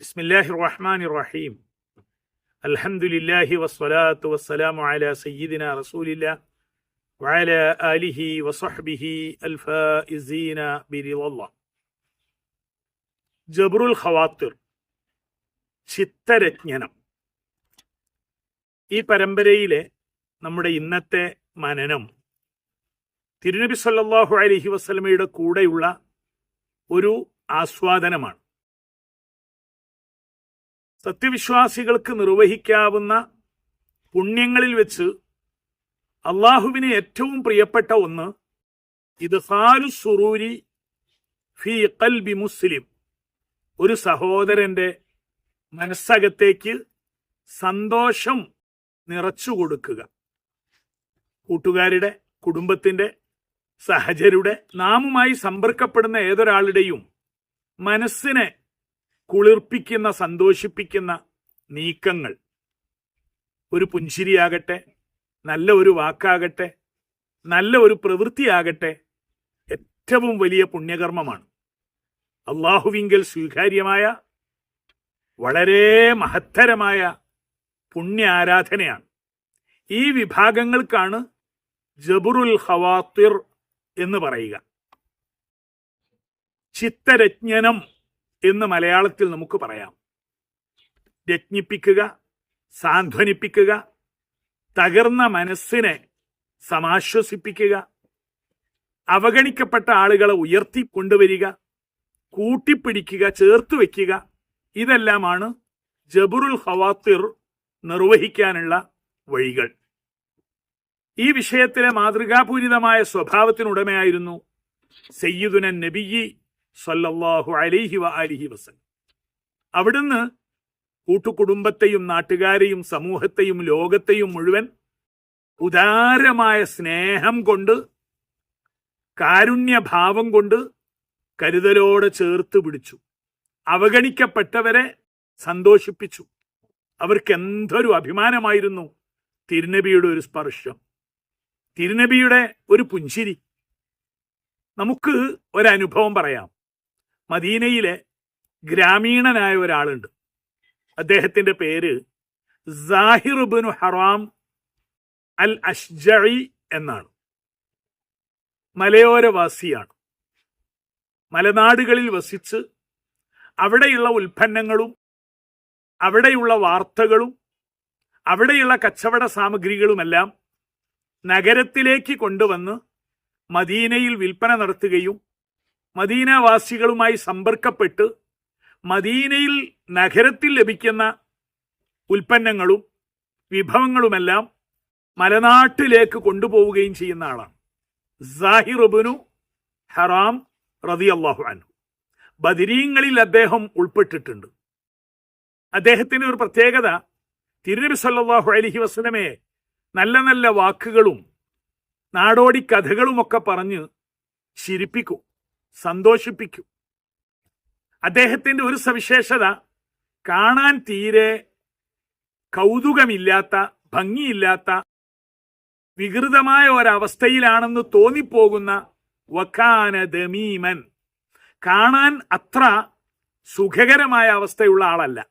ബിസ്മില്ലാഹി റഹ്മാൻ റഹീം അൽഹംദുലില്ലാഹി വസ്സലാത്തു വസ്സലാമു അല സയ്യിദിന റസൂലില്ല വഅല ആലിഹി വസഹ്ബിഹി അൽഫായിസീന ബിരിദല്ല ജബറുൽ ഖവാത്തിർ ചിത്തരജ്ഞനം. ഈ പരമ്പരയിലെ നമ്മുടെ ഇന്നത്തെ മനനം തിരുനബി സല്ലാഹു അലഹി വസ്ലമയുടെ കൂടെയുള്ള ഒരു ആസ്വാദനമാണ്. സത്യവിശ്വാസികൾക്ക് നിർവഹിക്കാവുന്ന പുണ്യങ്ങളിൽ വെച്ച് അള്ളാഹുവിന് ഏറ്റവും പ്രിയപ്പെട്ട ഒന്ന് ഇത് ഹാലു സുറൂരി ഫി കൽബി മുസ്ലിം. ഒരു സഹോദരന്റെ മനസ്സകത്തേക്ക് സന്തോഷം നിറച്ചു കൊടുക്കുക. കൂട്ടുകാരുടെ കുടുംബത്തിന്റെ സഹചരുടെ നാമുമായി സമ്പർക്കപ്പെടുന്ന ഏതൊരാളുടെയും മനസ്സിനെ കുളിർപ്പിക്കുന്ന സന്തോഷിപ്പിക്കുന്ന നീക്കങ്ങൾ. ഒരു പുഞ്ചിരിയാകട്ടെ നല്ല ഒരു വാക്കാകട്ടെ നല്ല ഒരു പ്രവൃത്തിയാകട്ടെ ഏറ്റവും വലിയ പുണ്യകർമ്മമാണ്. അള്ളാഹുവിങ്കൽ സ്വീകാര്യമായ വളരെ മഹത്തരമായ പുണ്യ ആരാധനയാണ് ഈ വിഭാഗങ്ങൾക്കാണ് ജബുറുൽ ഹവാത്തിർ എന്ന് പറയുക. ചിത്തരജ്ഞനം എന്ന് മലയാളത്തിൽ നമുക്ക് പറയാം. രജ്ഞിപ്പിക്കുക സാന്ത്വനിപ്പിക്കുക തകർന്ന മനസ്സിനെ സമാശ്വസിപ്പിക്കുക അവഗണിക്കപ്പെട്ട ആളുകളെ ഉയർത്തി കൊണ്ടുവരിക കൂട്ടിപ്പിടിക്കുക ചേർത്ത് വയ്ക്കുക ഇതെല്ലാമാണ് ജബുറുൽ ഹവാത്തിർ നിർവഹിക്കാനുള്ള വഴികൾ. ഈ വിഷയത്തിലെ മാതൃകാപൂരിതമായ സ്വഭാവത്തിനുടമയായിരുന്നു സയ്യിദുനൻ നബിയി സല്ലല്ലാഹു അലിഹി വ അലിഹി വസല്ലം. അവിടുന്ന് കൂട്ടുകുടുംബത്തെയും നാട്ടുകാരെയും സമൂഹത്തെയും ലോകത്തെയും മുഴുവൻ ഉദാരമായ സ്നേഹം കൊണ്ട് കാരുണ്യഭാവം കൊണ്ട് കരുതലോടെ ചേർത്ത് പിടിച്ചു. അവഗണിക്കപ്പെട്ടവരെ സന്തോഷിപ്പിച്ചു. അവർക്ക് എന്തൊരു അഭിമാനമായിരുന്നു തിരുനബിയുടെ ഒരു സ്പർശം. തിരുനബിയുടെ ഒരു പുഞ്ചിരി. നമുക്ക് ഒരനുഭവം പറയാം. മദീനയിലെ ഗ്രാമീണനായ ഒരാളുണ്ട്. അദ്ദേഹത്തിന്റെ പേര് സാഹിറുബിനു ഹറാം അൽ അഷ്ജഇ എന്നാണ്. മലയോരവാസിയാണ്. മലനാടുകളിൽ വസിച്ച് അവിടെയുള്ള ഉൽപ്പന്നങ്ങളും അവിടെയുള്ള വാർത്തകളും അവിടെയുള്ള കച്ചവട സാമഗ്രികളുമെല്ലാം നഗരത്തിലേക്ക് കൊണ്ടുവന്ന് മദീനയിൽ വിൽപ്പന നടത്തുകയും മദീനവാസികളുമായി സമ്പർക്കപ്പെട്ട് മദീനയിൽ നഗരത്തിൽ ലഭിക്കുന്ന ഉൽപ്പന്നങ്ങളും വിഭവങ്ങളുമെല്ലാം മലനാട്ടിലേക്ക് കൊണ്ടുപോവുകയും ചെയ്യുന്ന ആളാണ്. സാഹിറുബിനു ഹറാം റതി അള്ളാഹു അൻഹു. ബദിരീങ്ങളിൽ അദ്ദേഹം ഉൾപ്പെട്ടിട്ടുണ്ട്. അദ്ദേഹത്തിന്റെ ഒരു പ്രത്യേകത തിരുനബി സല്ലാഹു അലഹി വസല്ലമയെ നല്ല നല്ല വാക്കുകളും നാടോടി കഥകളുമൊക്കെ പറഞ്ഞ് ചിരിപ്പിക്കും സന്തോഷിപ്പിക്കും. അദ്ദേഹത്തിന്റെ ഒരു സവിശേഷത കാണാൻ തീരെ കൗതുകമില്ലാത്ത ഭംഗിയില്ലാത്ത വികൃതമായ ഒരവസ്ഥയിലാണെന്ന് തോന്നിപ്പോകുന്ന വക്കാന ദമീമൻ. കാണാൻ അത്ര സുഖകരമായ അവസ്ഥയുള്ള ആളല്ല.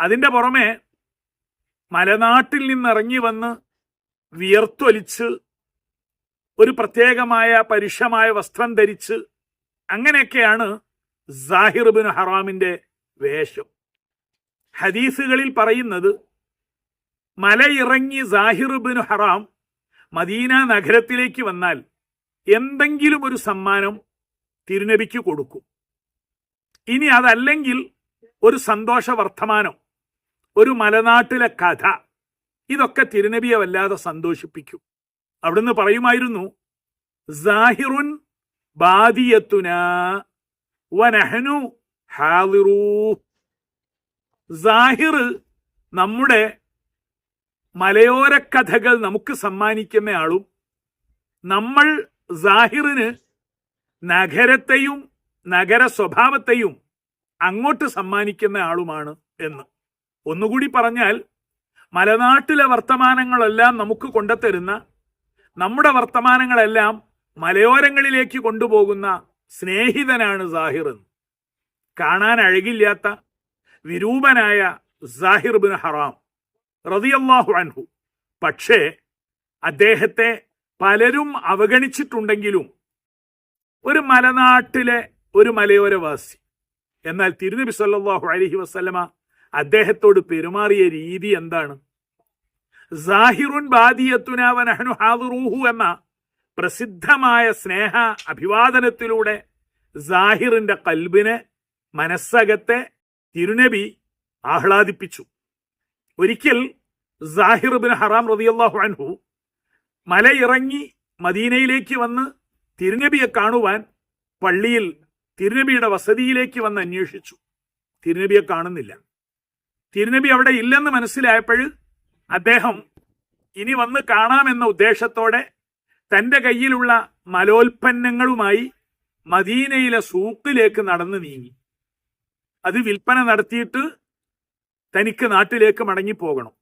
അതിന്റെ പുറമെ മലനാട്ടിൽ നിന്നിറങ്ങി വന്ന് വിയർത്തൊലിച്ച് ഒരു പ്രത്യേകമായ പരുഷമായ വസ്ത്രം ധരിച്ച് അങ്ങനെയൊക്കെയാണ് സാഹിർബിൻ ഹറാമിന്റെ വേഷം. ഹദീസുകളിൽ പറയുന്നത് മലയിറങ്ങി സാഹിർബിൻ ഹറാം മദീന നഗരത്തിലേക്ക് വന്നാൽ എന്തെങ്കിലും ഒരു സമ്മാനം തിരുനബിക്ക് കൊടുക്കും. ഇനി അതല്ലെങ്കിൽ ഒരു സന്തോഷ വർത്തമാനം ഒരു മലനാട്ടിലെ കഥ ഇതൊക്കെ തിരുനബിയെ വല്ലാതെ സന്തോഷിപ്പിക്കും. അവിടുന്ന് പറയുമായിരുന്നു സാഹിറുൻ ബാദിയത്തുന വനഹനു ഹാദിറൂ. സാഹിർ നമ്മുടെ മലയോര കഥകൾ നമുക്ക് സമ്മാനിക്കുന്ന ആളും നമ്മൾ സാഹിറിന് നഗരത്തെയും നഗര സ്വഭാവത്തെയും അങ്ങോട്ട് സമ്മാനിക്കുന്ന ആളുമാണ് എന്ന്. ഒന്നുകൂടി പറഞ്ഞാൽ മലനാട്ടിലെ വർത്തമാനങ്ങളെല്ലാം നമുക്ക് കൊണ്ടുത്തരുന്ന നമ്മുടെ വർത്തമാനങ്ങളെല്ലാം മലയോരങ്ങളിലേക്ക് കൊണ്ടുപോകുന്ന സ്നേഹിതനാണ് സാഹിർ എന്ന്. കാണാൻ അഴകില്ലാത്ത വിരൂപനായ സാഹിർ ബിൻ ഹറാം റതിയല്ലാഹു അൻഹു. പക്ഷേ അദ്ദേഹത്തെ പലരും അവഗണിച്ചിട്ടുണ്ടെങ്കിലും ഒരു മലനാട്ടിലെ ഒരു മലയോരവാസി എന്നാൽ തിരുനബി സല്ലാഹു അലഹി വസല്ലമ അദ്ദേഹത്തോട് പെരുമാറിയ രീതി എന്താണ്? സാഹിറുൻ ബാദിയത്തുനാവനഹനു ഹാദുറൂഹു എന്ന പ്രസിദ്ധമായ സ്നേഹ അഭിവാദനത്തിലൂടെ സാഹിറിന്റെ കൽബിനെ മനസ്സകത്തെ തിരുനബി ആഹ്ലാദിപ്പിച്ചു. ഒരിക്കൽ സാഹിർ ബിൻ ഹറാം റതിയല്ലാഹു അൻഹു മലയിറങ്ങി മദീനയിലേക്ക് വന്ന് തിരുനബിയെ കാണുവാൻ പള്ളിയിൽ തിരുനബിയുടെ വസതിയിലേക്ക് വന്ന് അന്വേഷിച്ചു. തിരുനബിയെ കാണുന്നില്ല. തിരുനബി അവിടെ ഇല്ലെന്ന് മനസ്സിലായപ്പോൾ അദ്ദേഹം ഇനി വന്ന് കാണാമെന്ന ഉദ്ദേശത്തോടെ തന്റെ കയ്യിലുള്ള മലോൽപ്പന്നങ്ങളുമായി മദീനയിലെ സൂക്കിലേക്ക് നടന്നു നീങ്ങി. അത് വിൽപ്പന നടത്തിയിട്ട് തനിക്ക് നാട്ടിലേക്ക് മടങ്ങിപ്പോകണം.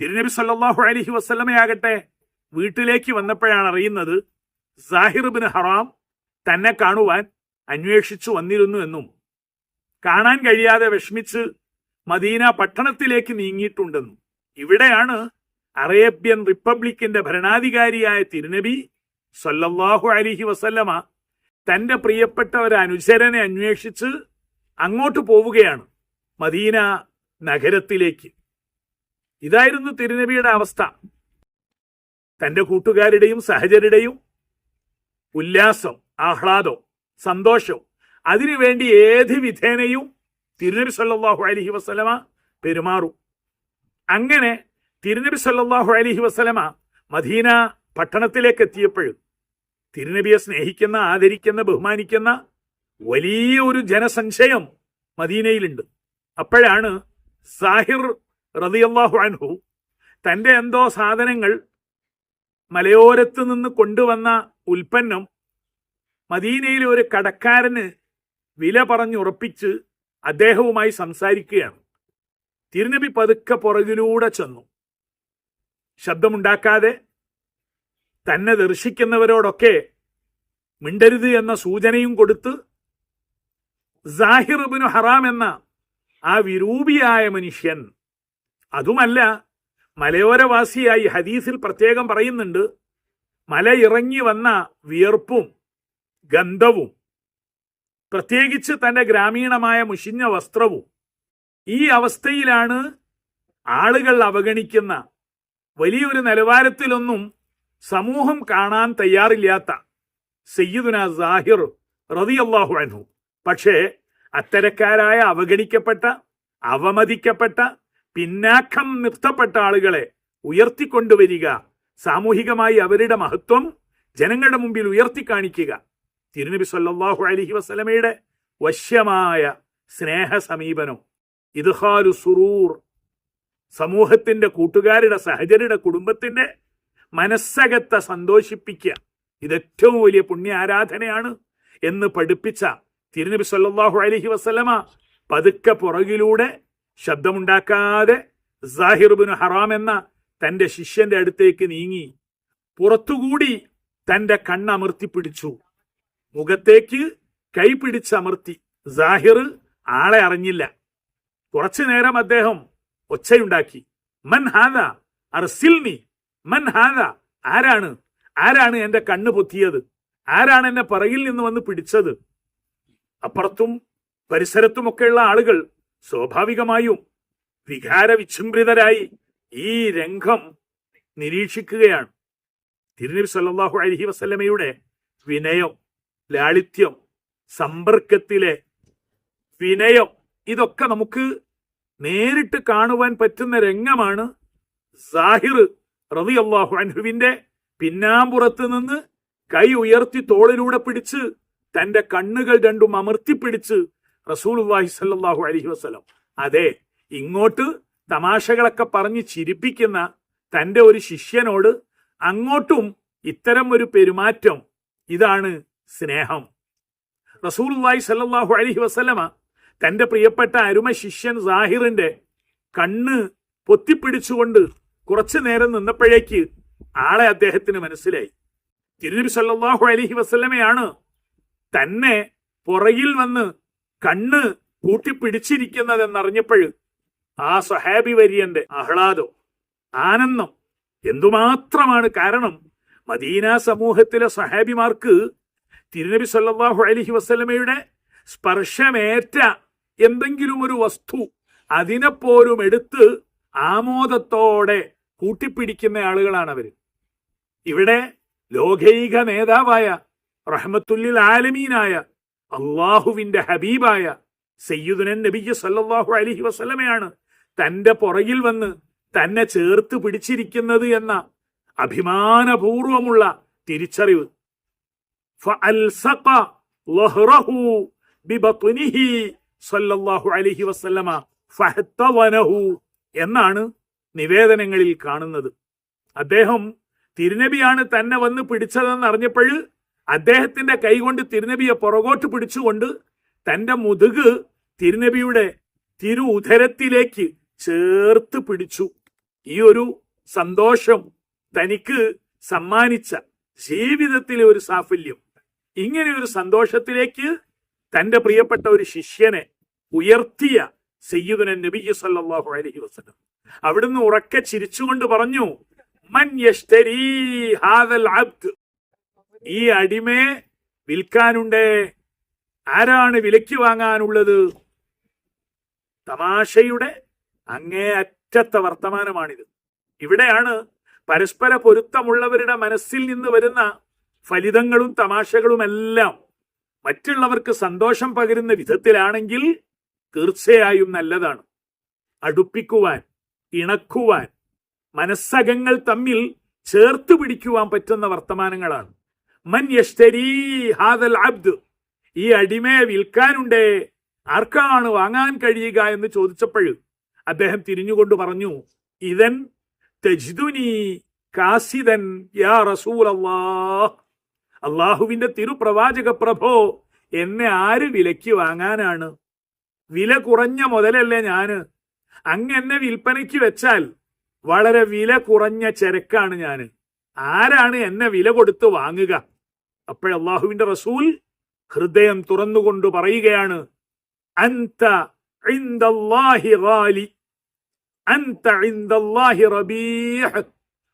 തിരുനബി സല്ലാഹു അലഹി വസ്ലമയാകട്ടെ വീട്ടിലേക്ക് വന്നപ്പോഴാണ് അറിയുന്നത് സാഹിർ ബിൻ ഹറാം തന്നെ കാണുവാൻ അന്വേഷിച്ചു വന്നിരുന്നു എന്നും കാണാൻ കഴിയാതെ വിഷമിച്ച് മദീന പട്ടണത്തിലേക്ക് നീങ്ങിയിട്ടുണ്ടെന്നും. ഇവിടെയാണ് അറേബ്യൻ റിപ്പബ്ലിക്കിന്റെ ഭരണാധികാരിയായ തിരുനബി സല്ലല്ലാഹു അലിഹി വസല്ലമ തന്റെ പ്രിയപ്പെട്ട ഒരു അനുചരനെ അന്വേഷിച്ച് അങ്ങോട്ട് പോവുകയാണ് മദീന നഗരത്തിലേക്ക്. ഇതായിരുന്നു തിരുനബിയുടെ അവസ്ഥ. തന്റെ കൂട്ടുകാരുടെയും സഹചരുടെയും ഉല്ലാസം ആഹ്ലാദം സന്തോഷം അതിനുവേണ്ടി ഏത് വിധേനയും തിരുനബി സല്ലാഹു അലഹി വസ്ലമ പെരുമാറും. അങ്ങനെ തിരുനബി സല്ലാഹു അലഹി വസ്ലമ മദീന പട്ടണത്തിലേക്ക് എത്തിയപ്പോഴും തിരുനബിയെ സ്നേഹിക്കുന്ന ആദരിക്കുന്ന ബഹുമാനിക്കുന്ന വലിയ ഒരു ജനസംശയം മദീനയിലുണ്ട്. അപ്പോഴാണ് സാഹിർ റളിയല്ലാഹു അൻഹു തന്റെ എന്തോ സാധനങ്ങൾ മലയോരത്ത് നിന്ന് കൊണ്ടുവന്ന ഉൽപ്പന്നം മദീനയിലെ ഒരു കടക്കാരന് വില പറഞ്ഞുറപ്പിച്ച് അദ്ദേഹവുമായി സംസാരിക്കുകയാണ്. തിരുനബി പതുക്കെ പുറകിലൂടെ ചെന്നു. ശബ്ദമുണ്ടാക്കാതെ തന്നെ ദർശിക്കുന്നവരോടൊക്കെ മിണ്ടരുത് എന്ന സൂചനയും കൊടുത്ത് സാഹിറുബിനു ഹറാം എന്ന ആ വിരൂപിയായ മനുഷ്യൻ അതുമല്ല മലയോരവാസിയായി ഹദീസിൽ പ്രത്യേകം പറയുന്നുണ്ട് മല ഇറങ്ങി വന്ന വിയർപ്പും ഗന്ധവും പ്രത്യേകിച്ച് തന്റെ ഗ്രാമീണമായ മുഷിഞ്ഞ വസ്ത്രവും ഈ അവസ്ഥയിലാണ് ആളുകൾ അവഗണിക്കുന്ന വലിയൊരു നിലവാരത്തിലൊന്നും സമൂഹം കാണാൻ തയ്യാറില്ലാത്ത സയ്യിദുന സാഹിർ റതിയല്ലാഹു അൻഹു. പക്ഷേ അത്തരക്കാരായ അവഗണിക്കപ്പെട്ട അവമതിക്കപ്പെട്ട പിന്നാക്കം നിർത്തപ്പെട്ട ആളുകളെ ഉയർത്തിക്കൊണ്ടുവരിക സാമൂഹികമായി അവരുടെ മഹത്വം ജനങ്ങളുടെ മുമ്പിൽ ഉയർത്തി കാണിക്കുക തിരുനബി സല്ലാഹു അലഹി വസ്ലമയുടെ വശ്യമായ സ്നേഹ സമീപനം ഇദ്ഹാലു സുറൂർ സമൂഹത്തിന്റെ കൂട്ടുകാരുടെ സഹചരുടെ കുടുംബത്തിന്റെ മനസ്സകത്തെ സന്തോഷിപ്പിക്കുക. ഇത് ഏറ്റവും വലിയ പുണ്യ ആരാധനയാണ് എന്ന് പഠിപ്പിച്ച തിരുനബി സല്ലാഹു അലഹി വസ്ലമ പതുക്കെ പുറകിലൂടെ ശബ്ദമുണ്ടാക്കാതെ സാഹിറുബിന് ഹറാം എന്ന തന്റെ ശിഷ്യന്റെ അടുത്തേക്ക് നീങ്ങി പുറത്തുകൂടി തന്റെ കണ്ണമർത്തി പിടിച്ചു. മുഖത്തേക്ക് കൈ പിടിച്ചമർത്തി സാഹിർ ആളെ അറിഞ്ഞില്ല. കുറച്ചു നേരം അദ്ദേഹം ഒച്ചയുണ്ടാക്കി. മൻ ഹാദ അർസിൽനി മൻ ഹാദ ആരാണ്? ആരാണ് എന്റെ കണ്ണ് പൊത്തിയത്? ആരാണ് എന്നെ പറയിൽ നിന്ന് വന്ന് പിടിച്ചത്? അപ്പുറത്തും പരിസരത്തുമൊക്കെയുള്ള ആളുകൾ സ്വാഭാവികമായും വികാര വിചിമ്രിതരായി ഈ രംഗം നിരീക്ഷിക്കുകയാണ്. തിരുനബി സല്ലാഹു അലഹി വസ്ലമയുടെ വിനയം ലാളിത്യം സമ്പർക്കത്തിലെ വിനയം ഇതൊക്കെ നമുക്ക് നേരിട്ട് കാണുവാൻ പറ്റുന്ന രംഗമാണ് സാഹിർ റളിയല്ലാഹു അൻഹുവിന്റെ പിന്നാമ്പുറത്ത് നിന്ന് കൈ ഉയർത്തി തോളിലൂടെ പിടിച്ച് തന്റെ കണ്ണുകൾ രണ്ടും അമർത്തിപ്പിടിച്ച് റസൂലുള്ളാഹി സല്ലാഹു അലഹി വസ്ലം അതെ ഇങ്ങോട്ട് തമാശകളൊക്കെ പറഞ്ഞ് ചിരിപ്പിക്കുന്ന തന്റെ ഒരു ശിഷ്യനോട് അങ്ങോട്ടും ഇത്തരം ഒരു പെരുമാറ്റം ഇതാണ് സ്നേഹം. റസൂലുള്ളാഹി സല്ലാഹു അലഹി വസല്ലമ തന്റെ പ്രിയപ്പെട്ട അരുമ ശിഷ്യൻ സാഹിറിന്റെ കണ്ണ് പൊത്തിപ്പിടിച്ചുകൊണ്ട് കുറച്ചു നേരം നിന്നപ്പോഴേക്ക് ആളെ അദ്ദേഹത്തിന് മനസ്സിലായി. തിരുനബി സല്ലാഹു അലഹി വസ്ലമയാണ് തന്നെ പുറകിൽ വന്ന് കണ്ണ് കൂട്ടിപ്പിടിച്ചിരിക്കുന്നതെന്നറിഞ്ഞപ്പോൾ ആ സഹാബി വര്യന്റെ ആഹ്ലാദം ആനന്ദം എന്തുമാത്രമാണ് കാരണം മദീന സമൂഹത്തിലെ സഹാബിമാർക്ക് തിരുനബി സല്ലാഹു അലഹി വസല്ലമയുടെ സ്പർശമേറ്റ എന്തെങ്കിലും ഒരു വസ്തു അതിനെപ്പോലും എടുത്ത് ആമോദത്തോടെ കൂട്ടിപ്പിടിക്കുന്ന ആളുകളാണ് അവർ ഇവിടെ ലോകൈക നേതാവായ റഹ്മത്തുല്ലിൽ ആലമീനായ അള്ളാഹുവിന്റെ ഹബീബായ സയ്യുദുനൻ നബിജ് സല്ലാഹു അലഹി വസ്ലമയാണ് തന്റെ പുറകിൽ വന്ന് തന്നെ ചേർത്ത് പിടിച്ചിരിക്കുന്നത് എന്ന അഭിമാനപൂർവമുള്ള തിരിച്ചറിവ്. ബിബത്വനിഹി സല്ലല്ലാഹു അലൈഹി വസല്ലമ ഫഹത്തവനഹു എന്നാണ് നിവേദനങ്ങളിൽ കാണുന്നത്. അദ്ദേഹം തിരുനബിയാണ് തന്നെ വന്ന് പിടിച്ചതെന്നറിഞ്ഞപ്പോൾ അദ്ദേഹത്തിന്റെ കൈകൊണ്ട് തിരുനബിയെ പുറകോട്ട് പിടിച്ചുകൊണ്ട് തന്റെ മുതുക് തിരുനബിയുടെ തിരു ഉദരത്തിലേക്ക് ചേർത്ത് പിടിച്ചു. ഈ ഒരു സന്തോഷം തനിക്ക് സമ്മാനിച്ച ജീവിതത്തിലെ ഒരു സാഫല്യം. ഇങ്ങനെ ഒരു സന്തോഷത്തിലേക്ക് തന്റെ പ്രിയപ്പെട്ട ഒരു ശിഷ്യനെ ഉയർത്തിയ സയ്യിദുന നബി സല്ലാഹു അലഹി വസ്ലം അവിടുന്ന് ഉറക്കെ ചിരിച്ചുകൊണ്ട് പറഞ്ഞു മൻ അബ്ദ്? ഈ അടിമയെ വിൽക്കാനുണ്ടേ? ആരാണ് വിലയ്ക്ക് വാങ്ങാനുള്ളത്? തമാശയുടെ അങ്ങേ അറ്റത്തെ വർത്തമാനമാണിത്. ഇവിടെയാണ് പരസ്പര പൊരുത്തമുള്ളവരുടെ മനസ്സിൽ നിന്ന് വരുന്ന ഫലിതങ്ങളും തമാശകളുമെല്ലാം മറ്റുള്ളവർക്ക് സന്തോഷം പകരുന്ന വിധത്തിലാണെങ്കിൽ തീർച്ചയായും നല്ലതാണ്. അടുപ്പിക്കുവാൻ ഇണക്കുവാൻ മനസ്സകങ്ങൾ തമ്മിൽ ചേർത്ത് പിടിക്കുവാൻ പറ്റുന്ന വർത്തമാനങ്ങളാണ്. മൻ യഷ്തരീ ഹാദൽ അബ്ദ് ഈ അടിമയെ വിൽക്കാനുണ്ടേ? ആർക്കാണ് വാങ്ങാൻ കഴിയുക എന്ന് ചോദിച്ചപ്പോൾ അദ്ദേഹം തിരിഞ്ഞുകൊണ്ട് പറഞ്ഞു ഇതൻ തജ്ദുനി കാസിദൻ യാ റസൂൽ അള്ളാഹുവിന്റെ തിരുപ്രവാചക പ്രഭോ എന്നെ ആര് വിലയ്ക്ക് വാങ്ങാനാണ്? വില കുറഞ്ഞ മുതലല്ലേ ഞാൻ. അങ്ങ് എന്നെ വിൽപ്പനയ്ക്ക് വെച്ചാൽ വളരെ വില കുറഞ്ഞ ചരക്കാണ് ഞാൻ. ആരാണ് എന്നെ വില കൊടുത്ത് വാങ്ങുക? അപ്പോൾ അള്ളാഹുവിന്റെ റസൂൽ ഹൃദയം തുറന്നുകൊണ്ട് പറയുകയാണ് അന്ത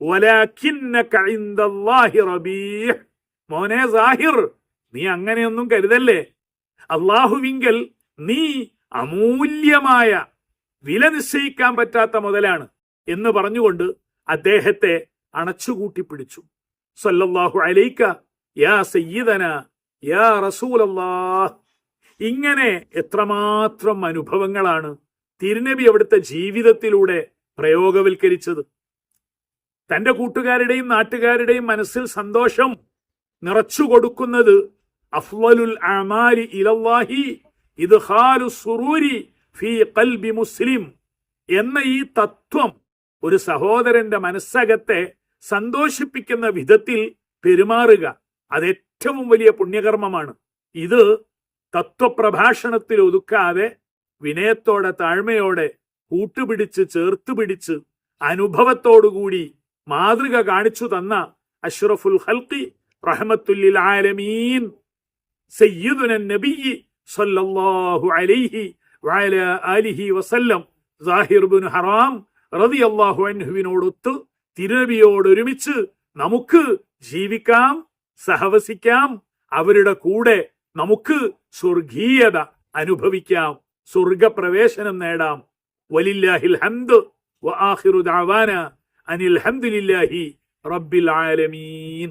വലാകിന്നക ഇൻദല്ലാഹി റബീഹ്. മോനെ സാഹിർ നീ അങ്ങനെയൊന്നും കരുതല്ലേ? അള്ളാഹുവിങ്കൽ നീ അമൂല്യമായ വില നിശ്ചയിക്കാൻ പറ്റാത്ത മുതലാണ് എന്ന് പറഞ്ഞുകൊണ്ട് അദ്ദേഹത്തെ അണച്ചുകൂട്ടി പിടിച്ചു. സല്ലല്ലാഹു അലൈക്ക യാ സയ്യിദന യാ റസൂലല്ലാഹ്. ഇങ്ങനെ എത്രമാത്രം അനുഭവങ്ങളാണ് തിരുനബി അവിടുത്തെ ജീവിതത്തിലൂടെ പ്രയോഗവൽക്കരിച്ചത്. തന്റെ കൂട്ടുകാരുടെയും നാട്ടുകാരുടെയും മനസ്സിൽ സന്തോഷം നിറച്ചു കൊടുക്കുന്നത് അഫ്വലുൽ അമാലി ഇലല്ലാഹി ഇത് സുറൂരി ഫീ ഖൽബി മുസ്ലിം എന്ന ഈ തത്വം ഒരു സഹോദരന്റെ മനസ്സകത്തെ സന്തോഷിപ്പിക്കുന്ന വിധത്തിൽ പെരുമാറുക. അത് ഏറ്റവും വലിയ പുണ്യകർമ്മമാണ്. ഇത് തത്വപ്രഭാഷണത്തിൽ ഒതുക്കാതെ വിനയത്തോടെ താഴ്മയോടെ കൂട്ടുപിടിച്ച് ചേർത്ത് പിടിച്ച് അനുഭവത്തോടുകൂടി മാതൃക കാണിച്ചു തന്ന അഷ്റഫുൽ ഹൽക്കി റഹ്മത്തുല്ലിൽ ആലമീൻ സയ്യിദുന നബിയ്യി സല്ലല്ലാഹു അലൈഹി വഅല ആലിഹി വസല്ലം. സാഹിർ ബിൻ ഹറാം റളിയല്ലാഹു അൻഹുവിനോടൊത്ത് തിരുനബിയോട് ഒരുമിച്ച് നമുക്ക് ജീവിക്കാം സഹവസിക്കാം അവരുടെ കൂടെ നമുക്ക് സ്വർഗീയത അനുഭവിക്കാം സ്വർഗപ്രവേശനം നേടാം. വലില്ലാഹിൽ ഹംദ് വആഖിറു ദഅവാന അനിൽ ഹംദുലില്ലാഹി റബ്ബിൽ ആലമീൻ.